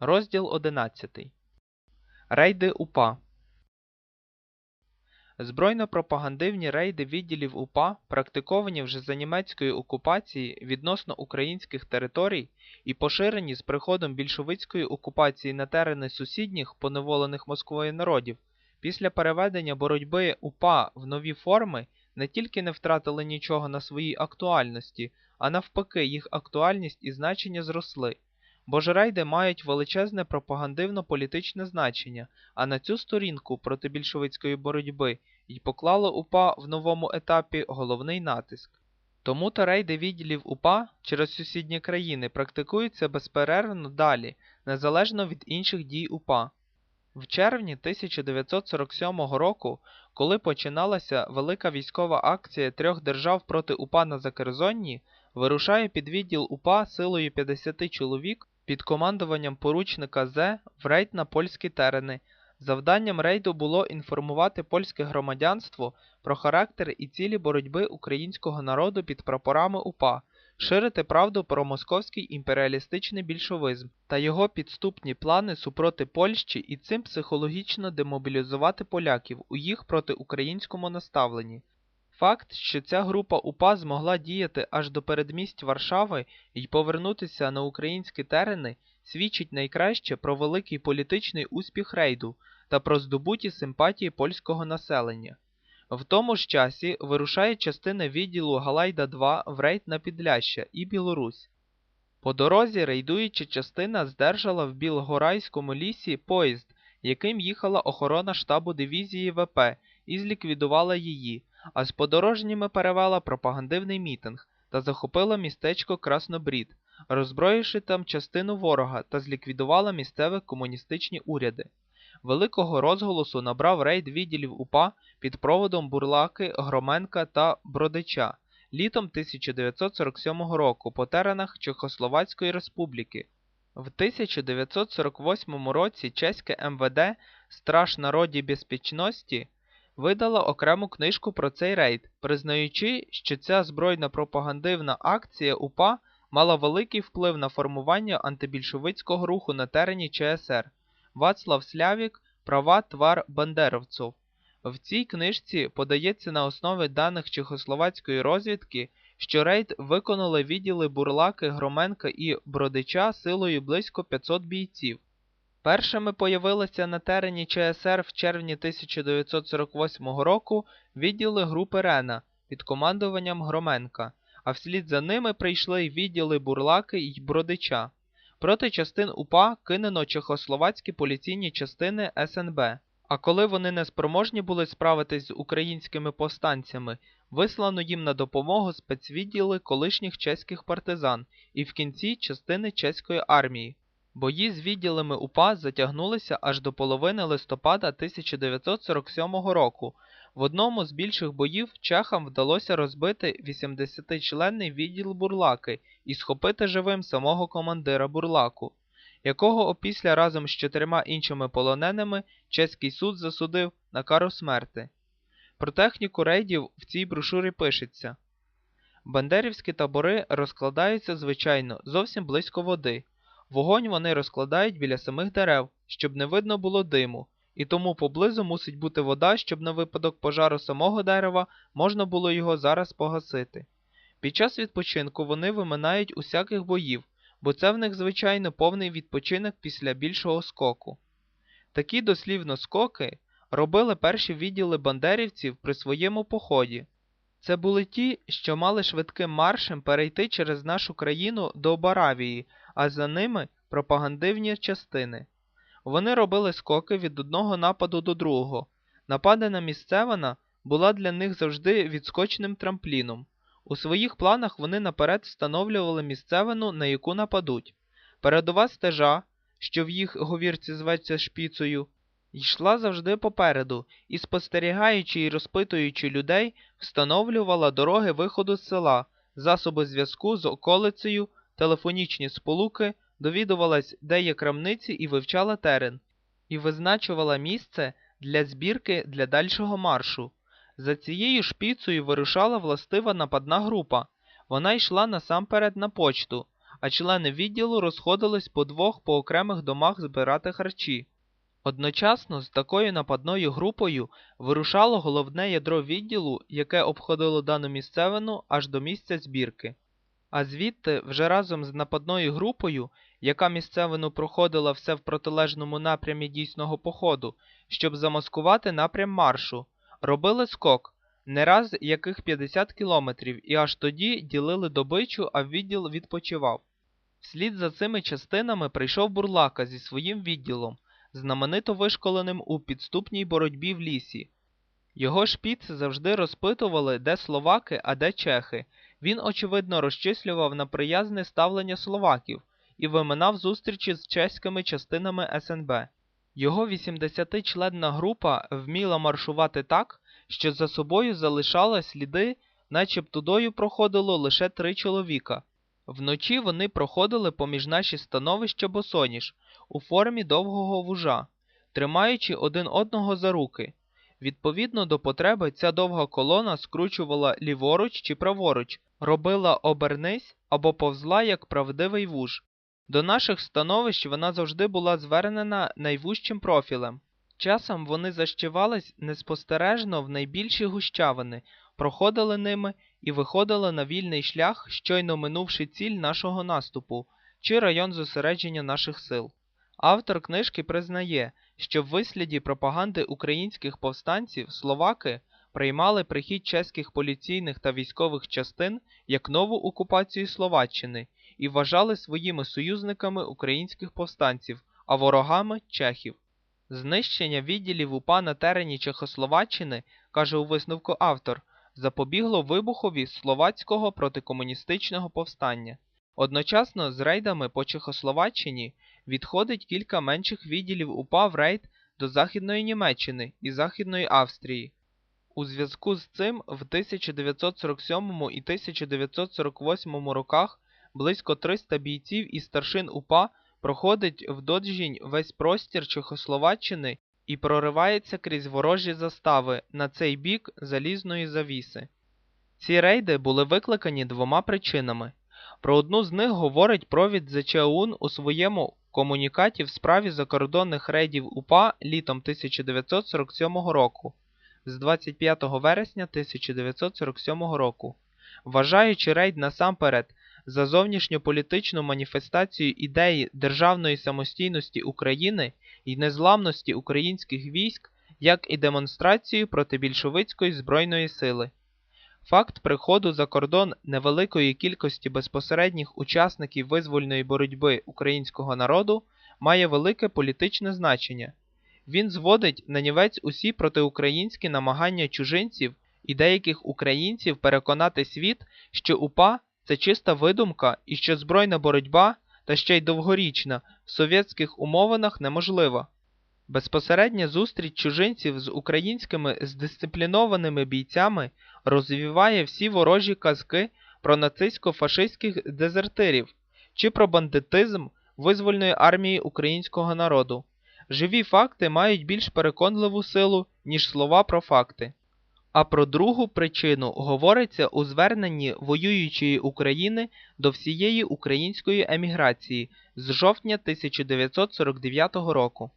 Розділ 11. Рейди УПА Збройно-пропагандивні рейди відділів УПА практиковані вже за німецької окупації відносно українських територій і поширені з приходом більшовицької окупації на терени сусідніх поневолених Москвою народів після переведення боротьби УПА в нові форми не тільки не втратили нічого на своїй актуальності, а навпаки, їх актуальність і значення зросли. Бо ж рейди мають величезне пропагандивно-політичне значення, а на цю сторінку проти більшовицької боротьби й поклало УПА в новому етапі головний натиск. Тому то рейди відділів УПА через сусідні країни практикуються безперервно далі, незалежно від інших дій УПА. В червні 1947 року, коли починалася велика військова акція трьох держав проти УПА на Закерзонні, вирушає підвідділ УПА силою 50 чоловік під командуванням поручника З в рейд на польські терени. Завданням рейду було інформувати польське громадянство про характер і цілі боротьби українського народу під прапорами УПА, ширити правду про московський імперіалістичний більшовизм та його підступні плани супроти Польщі і цим психологічно демобілізувати поляків у їх протиукраїнському наставленні. Факт, що ця група УПА змогла діяти аж до передмість Варшави і повернутися на українські терени, свідчить найкраще про великий політичний успіх рейду та про здобуті симпатії польського населення. В тому ж часі вирушає частина відділу Галайда-2 в рейд на Підляща і Білорусь. По дорозі рейдуюча частина здержала в Білгорайському лісі поїзд, яким їхала охорона штабу дивізії ВП і зліквідувала її, а з подорожніми перевела пропагандивний мітинг та захопила містечко Краснобрід, роззброївши там частину ворога та зліквідувала місцеві комуністичні уряди. Великого розголосу набрав рейд відділів УПА під проводом Бурлаки, Громенка та Бродича літом 1947 року по теренах Чехословацької Республіки. В 1948 році чеське МВД Страж народі безпечності видала окрему книжку про цей рейд, признаючи, що ця збройна пропагандивна акція УПА мала великий вплив на формування антибільшовицького руху на терені ЧСР. Вацлав Слявік Права твар бандеровців. В цій книжці подається на основі даних чехословацької розвідки, що рейд виконали відділи Бурлаки, Громенка і Бродича силою близько 500 бійців. Першими появилися на терені ЧСР в червні 1948 року відділи групи Рена під командуванням Громенка, а вслід за ними прийшли й відділи Бурлаки й Бродича. Проти частин УПА кинено чехословацькі поліційні частини СНБ. А коли вони неспроможні були справитись з українськими повстанцями, вислано їм на допомогу спецвідділи колишніх чеських партизан і в кінці частини чеської армії. Бої з відділами УПА затягнулися аж до половини листопада 1947 року. В одному з більших боїв чехам вдалося розбити 80-членний відділ Бурлаки і схопити живим самого командира Бурлаку, якого опісля разом з чотирма іншими полоненими чеський суд засудив на кару смерти. Про техніку рейдів в цій брошурі пишеться Бандерівські табори розкладаються, звичайно, зовсім близько води. Вогонь вони розкладають біля самих дерев, щоб не видно було диму, і тому поблизу мусить бути вода, щоб на випадок пожару самого дерева можна було його зараз погасити. Під час відпочинку вони виминають усяких боїв, бо це в них, звичайно, повний відпочинок після більшого скоку. Такі дослівно скоки робили перші відділи бандерівців при своєму поході. Це були ті, що мали швидким маршем перейти через нашу країну до Баравії, а за ними пропагандивні частини. Вони робили скоки від одного нападу до другого. Напади на місцевина була для них завжди відскочним трампліном. У своїх планах вони наперед встановлювали місцевину, на яку нападуть. Передова стежа, що в їх говірці зветься шпіцею, йшла завжди попереду і, спостерігаючи і розпитуючи людей, встановлювала дороги виходу з села, засоби зв'язку з околицею, телефонічні сполуки, довідувалась, де є крамниці і вивчала терен, і визначувала місце для збірки для дальшого маршу. За цією шпіцею вирушала властива нападна група. Вона йшла насамперед на почту, а члени відділу розходились по двох по окремих домах збирати харчі. Одночасно з такою нападною групою вирушало головне ядро відділу, яке обходило дану місцевину аж до місця збірки. А звідти вже разом з нападною групою, яка місцевину проходила все в протилежному напрямі дійсного походу, щоб замаскувати напрям маршу, робили скок, не раз яких 50 кілометрів, і аж тоді ділили добичу, а відділ відпочивав. Вслід за цими частинами прийшов бурлака зі своїм відділом, знаменито вишколеним у підступній боротьбі в лісі. Його шпіци завжди розпитували, де словаки, а де чехи. Він, очевидно, розчислював на приязне ставлення словаків і виминав зустрічі з чеськими частинами СНБ. Його 80-членна група вміла маршувати так, що за собою залишала сліди, наче б тудою проходило лише три чоловіка. Вночі вони проходили поміж наші становища босоніж у формі довгого вужа, тримаючи один одного за руки. Відповідно до потреби, ця довга колона скручувала ліворуч чи праворуч, робила обернись або повзла як правдивий вуж. До наших становищ вона завжди була звернена найвужчим профілем. Часом вони защивались неспостережно в найбільші гущавини, проходили ними і виходили на вільний шлях, щойно минувши ціль нашого наступу чи район зосередження наших сил. Автор книжки признає, що в висліді пропаганди українських повстанців словаки приймали прихід чеських поліційних та військових частин як нову окупацію Словаччини і вважали своїми союзниками українських повстанців, а ворогами чехів. Знищення відділів УПА на терені Чехословаччини, каже у висновку автор, запобігло вибухові словацького протикомуністичного повстання. Одночасно з рейдами по Чехословаччині відходить кілька менших відділів УПА в рейд до Західної Німеччини і Західної Австрії. У зв'язку з цим в 1947 і 1948 роках близько 300 бійців і старшин УПА проходить в Доджінь весь простір Чехословаччини і проривається крізь ворожі застави на цей бік залізної завіси. Ці рейди були викликані двома причинами. Про одну з них говорить провід ЗЧУН у своєму комунікаті в справі закордонних рейдів УПА літом 1947 року з 25 вересня 1947 року, вважаючи рейд насамперед за зовнішньополітичну маніфестацію ідеї державної самостійності України і незламності українських військ як і демонстрацію проти більшовицької збройної сили. Факт приходу за кордон невеликої кількості безпосередніх учасників визвольної боротьби українського народу має велике політичне значення. Він зводить на нівець усі протиукраїнські намагання чужинців і деяких українців переконати світ, що УПА це чиста видумка і що збройна боротьба, та ще й довгорічна, в совєтських умовинах неможлива. Безпосередня зустріч чужинців з українськими здисциплінованими бійцями розвіває всі ворожі казки про нацистсько-фашистських дезертирів чи про бандитизм визвольної армії українського народу. Живі факти мають більш переконливу силу, ніж слова про факти. А про другу причину говориться у зверненні воюючої України до всієї української еміграції з жовтня 1949 року.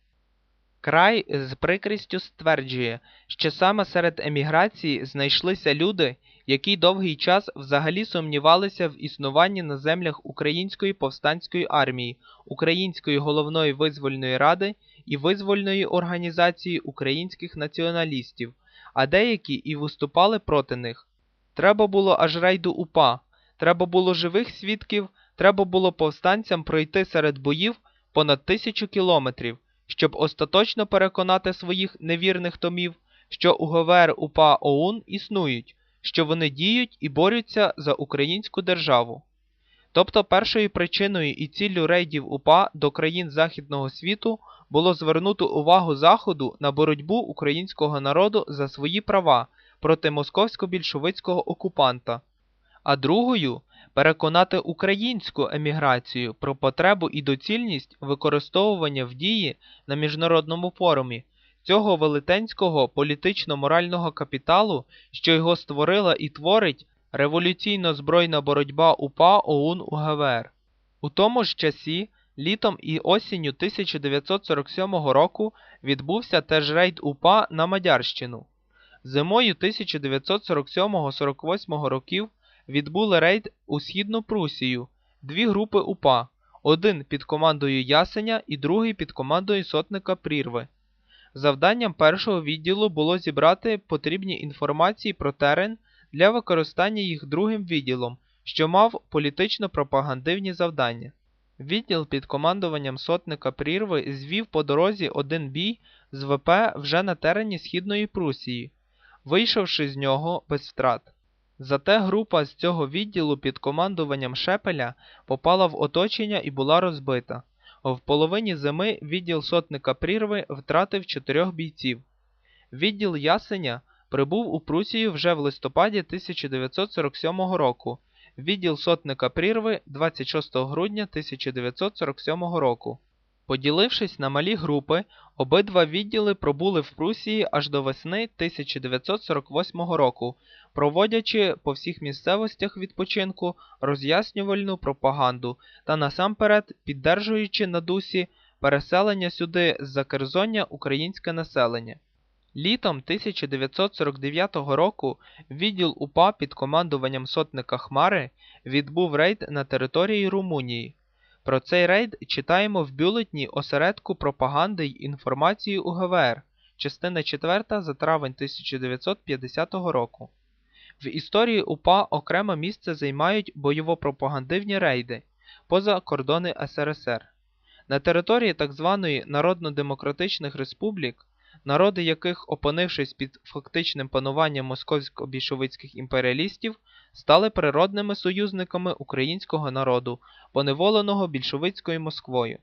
Край з прикрістю стверджує, що саме серед еміграції знайшлися люди, які довгий час взагалі сумнівалися в існуванні на землях Української повстанської армії, Української головної визвольної ради і визвольної організації українських націоналістів, а деякі і виступали проти них. Треба було аж рейду УПА, треба було живих свідків, треба було повстанцям пройти серед боїв понад тисячу кілометрів щоб остаточно переконати своїх невірних томів, що УГВР УПА ОУН існують, що вони діють і борються за українську державу. Тобто першою причиною і ціллю рейдів УПА до країн Західного світу було звернути увагу Заходу на боротьбу українського народу за свої права проти московсько-більшовицького окупанта, а другою переконати українську еміграцію про потребу і доцільність використовування в дії на міжнародному форумі цього велетенського політично-морального капіталу, що його створила і творить революційно збройна боротьба УПА ОУН УГВР. У тому ж часі, літом і осінню 1947 року відбувся теж рейд УПА на Мадярщину. Зимою 1947-48 років відбули рейд у Східну Прусію, дві групи УПА, один під командою Ясеня і другий під командою сотника Прірви. Завданням першого відділу було зібрати потрібні інформації про терен для використання їх другим відділом, що мав політично-пропагандивні завдання. Відділ під командуванням сотника Прірви звів по дорозі один бій з ВП вже на терені Східної Прусії, вийшовши з нього без втрат. Зате група з цього відділу під командуванням Шепеля попала в оточення і була розбита. В половині зими відділ сотника Прірви втратив чотирьох бійців. Відділ Ясеня прибув у Прусію вже в листопаді 1947 року, відділ сотника Прірви 26 грудня 1947 року. Поділившись на малі групи, обидва відділи пробули в Прусії аж до весни 1948 року, проводячи по всіх місцевостях відпочинку роз'яснювальну пропаганду та насамперед піддержуючи на дусі переселення сюди з-за Керзоння українське населення. Літом 1949 року відділ УПА під командуванням сотника Хмари відбув рейд на території Румунії. Про цей рейд читаємо в бюлетні осередку пропаганди й інформації УГВР, частина 4 за травень 1950 року. В історії УПА окреме місце займають бойово-пропагандивні рейди поза кордони СРСР. На території так званої Народно-Демократичних Республік, народи яких, опинившись під фактичним пануванням московсько-більшовицьких імперіалістів, стали природними союзниками українського народу, поневоленого більшовицькою Москвою.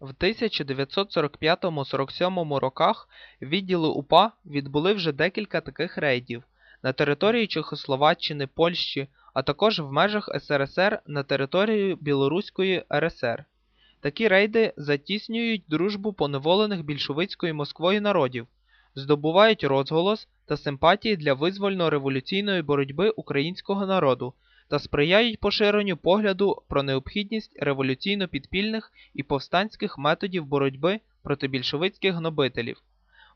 В 1945-47 роках відділи УПА відбули вже декілька таких рейдів на території Чехословаччини, Польщі, а також в межах СРСР на території Білоруської РСР. Такі рейди затіснюють дружбу поневолених більшовицькою Москвою народів, здобувають розголос та симпатії для визвольно-революційної боротьби українського народу та сприяють поширенню погляду про необхідність революційно-підпільних і повстанських методів боротьби проти більшовицьких гнобителів.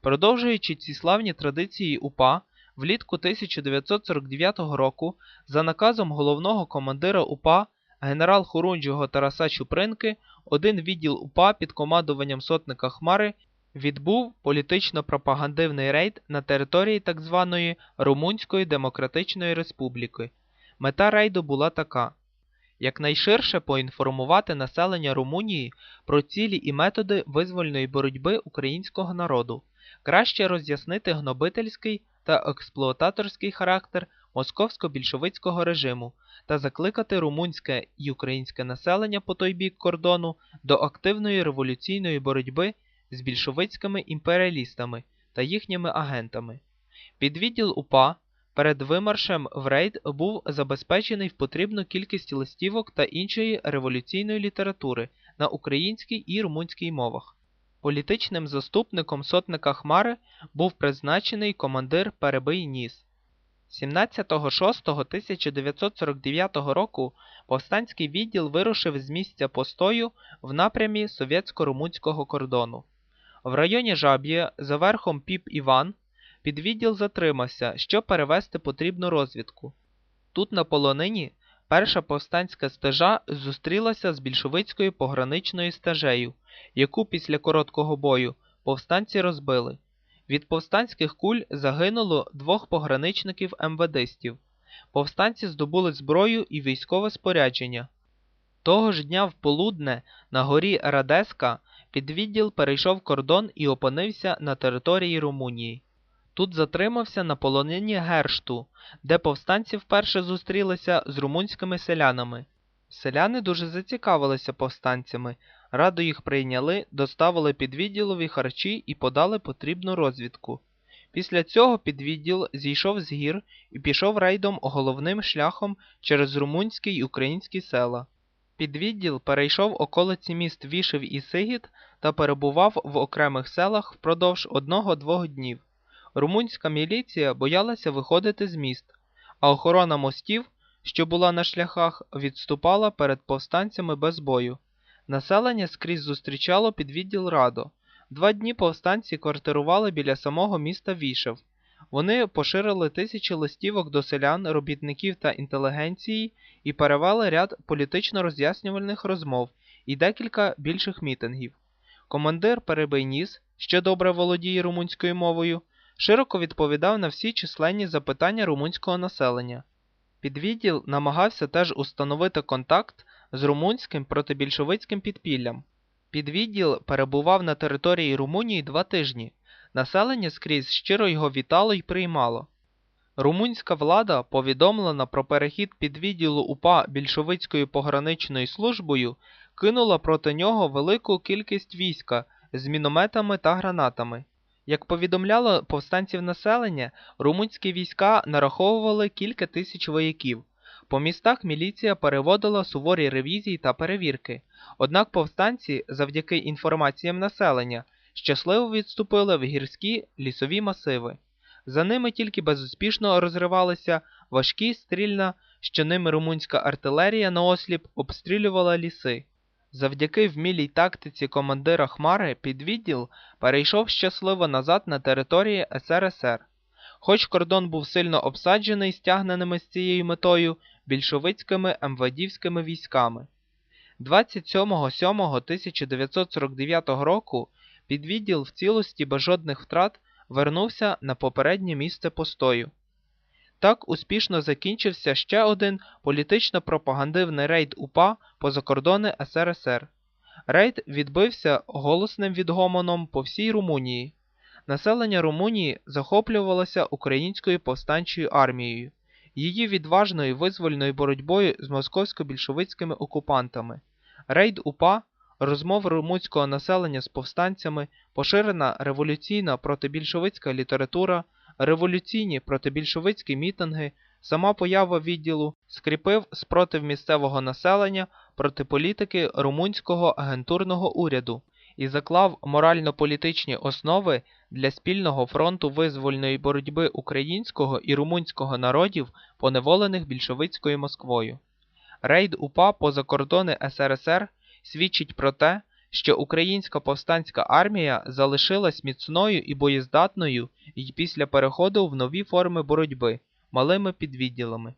Продовжуючи ці славні традиції УПА, влітку 1949 року за наказом головного командира УПА генерал Хорунжого Тараса Чупринки один відділ УПА під командуванням сотника Хмари відбув політично-пропагандивний рейд на території так званої Румунської Демократичної Республіки. Мета рейду була така: якнайширше поінформувати населення Румунії про цілі і методи визвольної боротьби українського народу, краще роз'яснити гнобительський та експлуататорський характер московсько-більшовицького режиму та закликати румунське і українське населення по той бік кордону до активної революційної боротьби з більшовицькими імперіалістами та їхніми агентами. Підвідділ УПА перед вимаршем в рейд був забезпечений в потрібну кількість листівок та іншої революційної літератури на українській і румунській мовах. Політичним заступником сотника Хмари був призначений командир Перебий Ніс. 17.06.1949 року повстанський відділ вирушив з місця постою в напрямі совєтсько-румунського кордону. В районі Жаб'є за верхом Піп Іван підвідділ затримався, щоб перевести потрібну розвідку. Тут на полонині перша повстанська стежа зустрілася з більшовицькою пограничною стежею, яку після короткого бою повстанці розбили. Від повстанських куль загинуло двох пограничників МВДстів. Повстанці здобули зброю і військове спорядження. Того ж дня в полудне на горі Радеска підвідділ перейшов кордон і опинився на території Румунії. Тут затримався на полонині Гершту, де повстанці вперше зустрілися з румунськими селянами. Селяни дуже зацікавилися повстанцями, радо їх прийняли, доставили підвідділові харчі і подали потрібну розвідку. Після цього підвідділ зійшов з гір і пішов рейдом головним шляхом через румунські й українські села. Підвідділ перейшов околиці міст Вішев і Сигіт та перебував в окремих селах впродовж одного-двох днів. Румунська міліція боялася виходити з міст, а охорона мостів що була на шляхах, відступала перед повстанцями без бою. Населення скрізь зустрічало підвідділ Радо. Два дні повстанці квартирували біля самого міста Вішев. Вони поширили тисячі листівок до селян, робітників та інтелігенції і перевели ряд політично роз'яснювальних розмов і декілька більших мітингів. Командир Перебийніс, що добре володіє румунською мовою, широко відповідав на всі численні запитання румунського населення. Підвідділ намагався теж установити контакт з румунським протибільшовицьким підпіллям. Підвідділ перебував на території Румунії два тижні. Населення скрізь щиро його вітало й приймало. Румунська влада, повідомлена про перехід підвідділу УПА більшовицькою пограничною службою, кинула проти нього велику кількість війська з мінометами та гранатами. Як повідомляло повстанців населення, румунські війська нараховували кілька тисяч вояків. По містах міліція переводила суворі ревізії та перевірки. Однак повстанці, завдяки інформаціям населення, щасливо відступили в гірські лісові масиви. За ними тільки безуспішно розривалися важкі стрільна, що ними румунська артилерія наосліп обстрілювала ліси. Завдяки вмілій тактиці командира Хмари підвідділ перейшов щасливо назад на території СРСР. Хоч кордон був сильно обсаджений стягненими з цією метою більшовицькими МВДівськими військами. 27.07.1949 року підвідділ в цілості без жодних втрат вернувся на попереднє місце постою. Так успішно закінчився ще один політично-пропагандивний рейд УПА по закордони СРСР. Рейд відбився голосним відгомоном по всій Румунії. Населення Румунії захоплювалося українською повстанчою армією, її відважною визвольною боротьбою з московсько-більшовицькими окупантами. Рейд УПА, розмов румунського населення з повстанцями, поширена революційна протибільшовицька література, революційні протибільшовицькі мітинги, сама поява відділу скріпив спротив місцевого населення проти політики румунського агентурного уряду і заклав морально-політичні основи для спільного фронту визвольної боротьби українського і румунського народів, поневолених більшовицькою Москвою. Рейд УПА поза кордони СРСР свідчить про те, що українська повстанська армія залишилась міцною і боєздатною і після переходу в нові форми боротьби малими підвідділами.